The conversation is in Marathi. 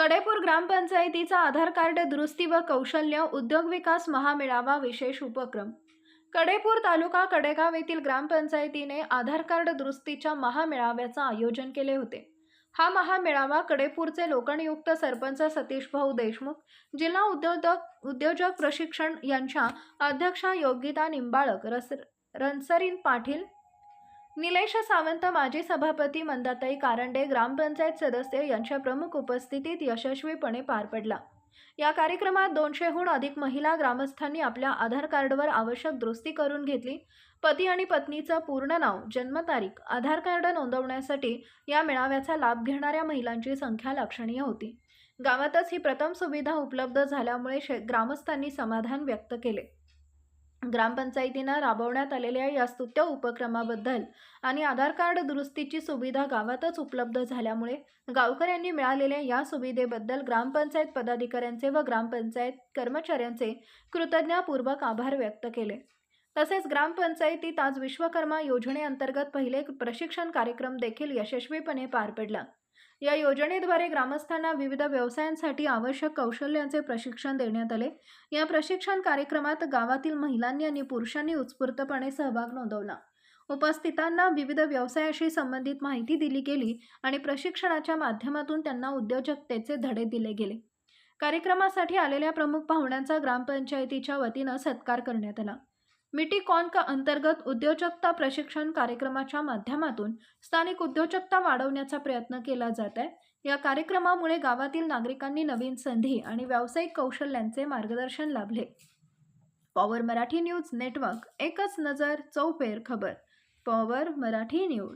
कडेपूर ग्रामपंचायतीचा आधार कार्ड दुरुस्ती व कौशल्य उद्योग विकास महामेळावा विशेष उपक्रम. कडेपूर तालुका कडेगाव येथील ग्रामपंचायतीने आधार कार्ड दुरुस्तीच्या महामेळाव्याचं आयोजन केले होते. हा महामेळावा कडेपूरचे लोकनियुक्त सरपंच सतीश भाऊ देशमुख जिल्हा उद्योजक उद्योजक प्रशिक्षण यांच्या अध्यक्षा योगिता निंबाळक रस रणसरीन पाटील निलेश सावंत माजी सभापती मंदाताई कारंडे ग्रामपंचायत सदस्य यांच्या प्रमुख उपस्थितीत यशस्वीपणे पार पडला. या कार्यक्रमात दोनशेहून अधिक महिला ग्रामस्थांनी आपल्या आधार कार्डवर आवश्यक दुरुस्ती करून घेतली. पती आणि पत्नीचं पूर्ण नाव जन्मतारीख आधार कार्ड नोंदवण्यासाठी या मेळाव्याचा लाभ घेणाऱ्या महिलांची संख्या लक्षणीय होती. गावातच ही प्रथम सुविधा उपलब्ध झाल्यामुळे शे ग्रामस्थांनी समाधान व्यक्त केले. ग्रामपंचायतीनं राबवण्यात आलेल्या या स्तुत्य उपक्रमाबद्दल आणि आधार कार्ड दुरुस्तीची सुविधा गावातच उपलब्ध झाल्यामुळे गावकऱ्यांनी मिळालेल्या या सुविधेबद्दल ग्रामपंचायत पदाधिकाऱ्यांचे व ग्रामपंचायत कर्मचाऱ्यांचे कृतज्ञपूर्वक आभार व्यक्त केले. तसेच ग्रामपंचायतीत आज विश्वकर्मा योजनेअंतर्गत पहिले प्रशिक्षण कार्यक्रम देखील यशस्वीपणे पार पडला. या योजनेद्वारे ग्रामस्थांना विविध व्यवसायांसाठी आवश्यक कौशल्यांचे प्रशिक्षण देण्यात आले. या प्रशिक्षण कार्यक्रमात गावातील महिलांनी आणि पुरुषांनी उत्स्फूर्तपणे सहभाग नोंदवला. उपस्थितांना विविध व्यवसायाशी संबंधित माहिती दिली गेली आणि प्रशिक्षणाच्या माध्यमातून त्यांना उद्योजकतेचे धडे दिले गेले. कार्यक्रमासाठी आलेल्या प्रमुख पाहुण्यांचा ग्रामपंचायतीच्या वतीनं सत्कार करण्यात आला. मिटीकॉन का अंतर्गत उद्योजकता प्रशिक्षण कार्यक्रमाच्या माध्यमातून स्थानिक उद्योजकता वाढवण्याचा प्रयत्न केला जात आहे. या कार्यक्रमामुळे गावातील नागरिकांनी नवीन संधी आणि व्यावसायिक कौशल्यांचे मार्गदर्शन लाभले. पॉवर मराठी न्यूज नेटवर्क एकच नजर चौफेर खबर. Power Marathi news.